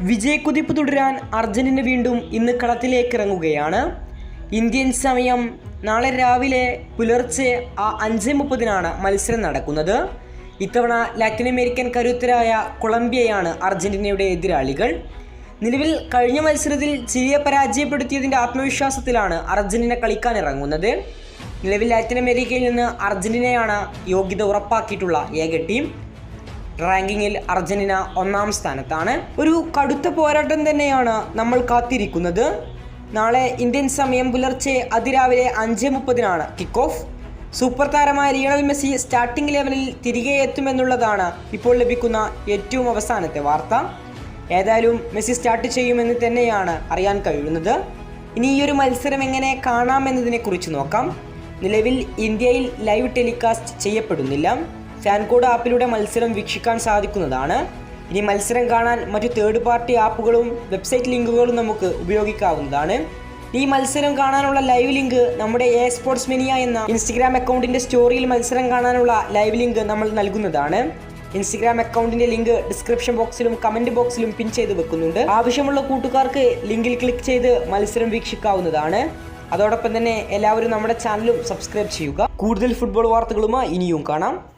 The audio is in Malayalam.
വിജയക്കുതിപ്പ് തുടരാൻ അർജന്റീന വീണ്ടും ഇന്ന് കളത്തിലേക്ക് ഇറങ്ങുകയാണ്. ഇന്ത്യൻ സമയം നാളെ രാവിലെ പുലർച്ചെ ആ അഞ്ച് മുപ്പതിനാണ് മത്സരം നടക്കുന്നത്. ഇത്തവണ ലാറ്റിൻ അമേരിക്കൻ കരുത്തരായ കൊളംബിയയാണ് അർജന്റീനയുടെ എതിരാളികൾ. നിലവിൽ കഴിഞ്ഞ മത്സരത്തിൽ ചിലിയെ പരാജയപ്പെടുത്തിയതിന്റെ ആത്മവിശ്വാസത്തിലാണ് അർജന്റീന കളിക്കാൻ ഇറങ്ങുന്നത്. നിലവിൽ ലാറ്റിൻ അമേരിക്കയിൽ നിന്ന് അർജന്റീനയാണ് യോഗ്യത ഉറപ്പാക്കിയിട്ടുള്ള ഏക ടീം. റാങ്കിങ്ങിൽ അർജന്റീന ഒന്നാം സ്ഥാനത്താണ്. ഒരു കടുത്ത പോരാട്ടം തന്നെയാണ് നമ്മൾ കാത്തിരിക്കുന്നത്. നാളെ ഇന്ത്യൻ സമയം പുലർച്ചെ അതിരാവിലെ അഞ്ച് മുപ്പതിനാണ് കിക്ക് ഓഫ് സൂപ്പർ താരമായ ലിയണൽ മെസ്സി സ്റ്റാർട്ടിംഗ് ലെവലിൽ തിരികെ എത്തുമെന്നുള്ളതാണ് ഇപ്പോൾ ലഭിക്കുന്ന ഏറ്റവും അവസാനത്തെ വാർത്ത. ഏതായാലും മെസ്സി സ്റ്റാർട്ട് ചെയ്യുമെന്ന് തന്നെയാണ് അറിയാൻ കഴിയുന്നത്. ഇനി ഈ ഒരു മത്സരം എങ്ങനെ കാണാമെന്നതിനെ കുറിച്ച് നോക്കാം. നിലവിൽ ഇന്ത്യയിൽ ലൈവ് ടെലികാസ്റ്റ് ചെയ്യപ്പെടുന്നില്ല. ഫാൻകോഡ് ആപ്പിലൂടെ മത്സരം വീക്ഷിക്കാൻ സാധിക്കുന്നതാണ്. ഇനി മത്സരം കാണാൻ മറ്റു തേർഡ് പാർട്ടി ആപ്പുകളും വെബ്സൈറ്റ് ലിങ്കുകളും നമുക്ക് ഉപയോഗിക്കാവുന്നതാണ്. ഈ മത്സരം കാണാനുള്ള ലൈവ് ലിങ്ക് നമ്മുടെ എ സ്പോർട്സ് മെനിയ എന്ന ഇൻസ്റ്റഗ്രാം അക്കൗണ്ടിന്റെ സ്റ്റോറിയിൽ മത്സരം കാണാനുള്ള ലൈവ് ലിങ്ക് നമ്മൾ നൽകുന്നതാണ്. ഇൻസ്റ്റഗ്രാം അക്കൗണ്ടിന്റെ ലിങ്ക് ഡിസ്ക്രിപ്ഷൻ ബോക്സിലും കമന്റ് ബോക്സിലും പിൻ ചെയ്ത് വെക്കുന്നുണ്ട്. ആവശ്യമുള്ള കൂട്ടുകാർക്ക് ലിങ്കിൽ ക്ലിക്ക് ചെയ്ത് മത്സരം വീക്ഷിക്കാവുന്നതാണ്. അതോടൊപ്പം തന്നെ എല്ലാവരും നമ്മുടെ ചാനലും സബ്സ്ക്രൈബ് ചെയ്യുക. കൂടുതൽ ഫുട്ബോൾ വാർത്തകളുമായി ഇനിയും കാണാം.